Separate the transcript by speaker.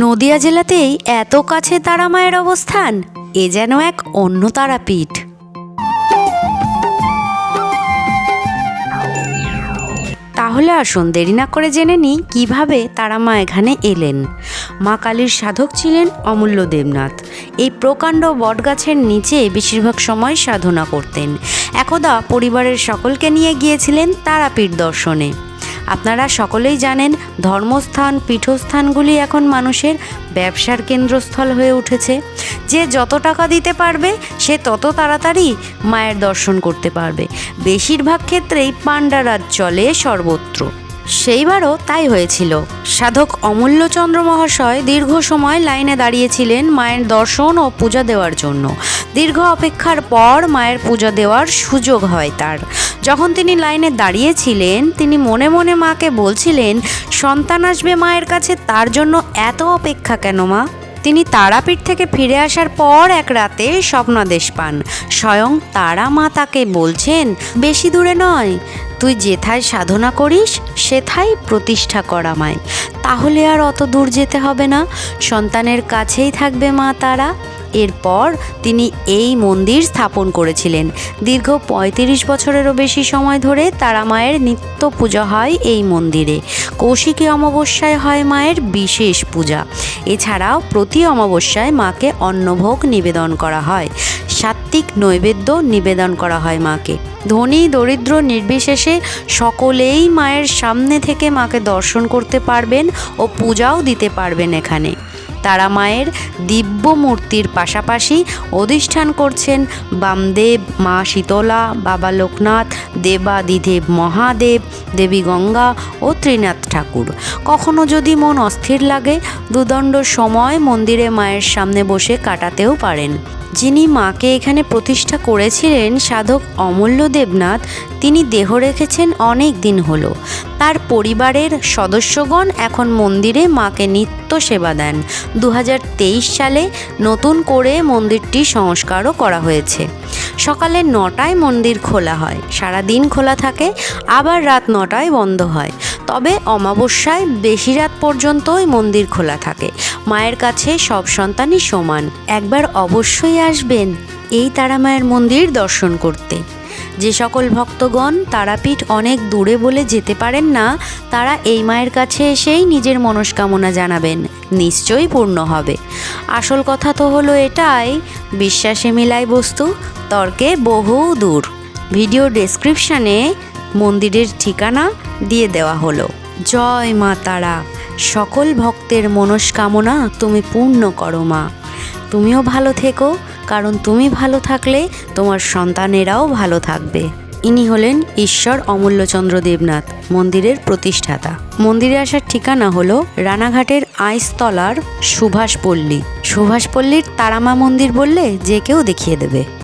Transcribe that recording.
Speaker 1: নদিয়া জেলাতেই এত কাছে তারা মায়ের অবস্থান, এ যেন এক অন্য তারাপীঠ। তাহলে আসুন দেরি না করে জেনে নিই কীভাবে তারা মা এখানে এলেন। মা কালীর সাধক ছিলেন অমূল্য দেবনাথ। এই প্রকাণ্ড বটগাছের নিচে বেশিরভাগ সময় সাধনা করতেন। একদা পরিবারের সকলকে নিয়ে গিয়েছিলেন তারাপীঠ দর্শনে। আপনারা সকলেই জানেন ধর্মস্থান, পীঠস্থানগুলি এখন মানুষের ব্যবসার কেন্দ্রস্থল হয়ে উঠেছে। যে যত টাকা দিতে পারবে, সে তত তাড়াতাড়ি মায়ের দর্শন করতে পারবে। বেশিরভাগ ক্ষেত্রেই পাণ্ডারাজ চলে সর্বত্র। সেইবারও তাই হয়েছিল। সাধক অমূল্যচন্দ্র মহাশয় দীর্ঘ সময় লাইনে দাঁড়িয়েছিলেন মায়ের দর্শন ও পূজা দেওয়ার জন্য। দীর্ঘ অপেক্ষার পর মায়ের পূজা দেওয়ার সুযোগ হয় তার। যখন তিনি লাইনে দাঁড়িয়েছিলেন, তিনি মনে মনে মাকে বলছিলেন, সন্তান আসবে মায়ের কাছে, তার জন্য এত অপেক্ষা কেন মা? তিনি তারাপীঠ থেকে ফিরে আসার পর এক রাতে স্বপ্নাদেশ পান। স্বয়ং তারা মা তাকে বলছেন, বেশি দূরে নয় তুই যেথায় সাধনা করিস, সেথায় প্রতিষ্ঠা করা মায় তাহলে আর অত দূর যেতে হবে না। সন্তানের কাছেই থাকবে মা তারা। এরপর তিনি এই মন্দির স্থাপন করেছিলেন। দীর্ঘ পঁয়ত্রিশ বছরেরও বেশি সময় ধরে তারা মায়ের নিত্য পূজা হয় এই মন্দিরে। কৌশিকী অমাবস্যায় হয় মায়ের বিশেষ পূজা। এছাড়াও প্রতি অমাবস্যায় মাকে অন্নভোগ নিবেদন করা হয়। সাত্ত্বিক নৈবেদ্য নিবেদন করা হয় মাকে। ধনী, দরিদ্র, নির্বিশেষে সকলেই মায়ের সামনে থেকে মাকে দর্শন করতে পারবেন ও পূজাও দিতে পারবেন এখানে। তারা মায়ের দিব্য মূর্তির পাশাপাশি অধিষ্ঠান করছেন বামদেব মা শীতলা, বাবা লোকনাথ, দেবাদিদেব মহাদেব, দেবী গঙ্গা ও ত্রিনাথ ঠাকুর। কখনো যদি মন অস্থির লাগে, দুদণ্ড সময় মন্দিরে মায়ের সামনে বসে কাটাতেও পারেন। যিনি মাকে এখানে প্রতিষ্ঠা করেছিলেন, সাধক অমূল্য দেবনাথ তিনি দেহ রেখেছেন অনেক দিন হলো। তার পরিবারের সদস্যগণ এখন মন্দিরে মাকে নিত্য সেবা দেন। দু হাজার তেইশ সালে নতুন করে মন্দিরটি সংস্কারও করা হয়েছে। সকালে নটায় মন্দির খোলা হয়। সারা দিন খোলা থাকে, আবার রাত নটায় বন্ধ হয়। তবে অমাবস্যায় বেশি রাত পর্যন্তই মন্দির খোলা থাকে। মায়ের কাছে সব সন্তানই সমান। একবার অবশ্যই আসবেন। এই তারা মায়ের মন্দির দর্শন করতে। যে সকল ভক্তগণ তারাপীঠ অনেক দূরে বলে যেতে পারেন না, তারা এই মায়ের কাছে এসেই নিজের মনস্কামনা জানাবেন, নিশ্চয়ই পূর্ণ হবে। আসল কথা তো হলো এটাই, বিশ্বাসে মিলাই বস্তু, তর্কে বহু দূর। ভিডিও ডেসক্রিপশানে মন্দিরের ঠিকানা দিয়ে দেওয়া হলো। জয় মা তারা, সকল ভক্তের মনস্কামনা তুমি পূর্ণ করো মা। তুমিও ভালো থেকো কারণ তুমি ভালো থাকলে তোমার সন্তানেরাও ভালো থাকবে। ইনি হলেন ঈশ্বর অমূল্যচন্দ্র দেবনাথ, মন্দিরের প্রতিষ্ঠাতা। মন্দিরে আসার ঠিকানা হলো রানাঘাটের আইসতলার সুভাষপল্লী। সুভাষপল্লীর তারামা মন্দির বললে যে কেউ দেখিয়ে দেবে।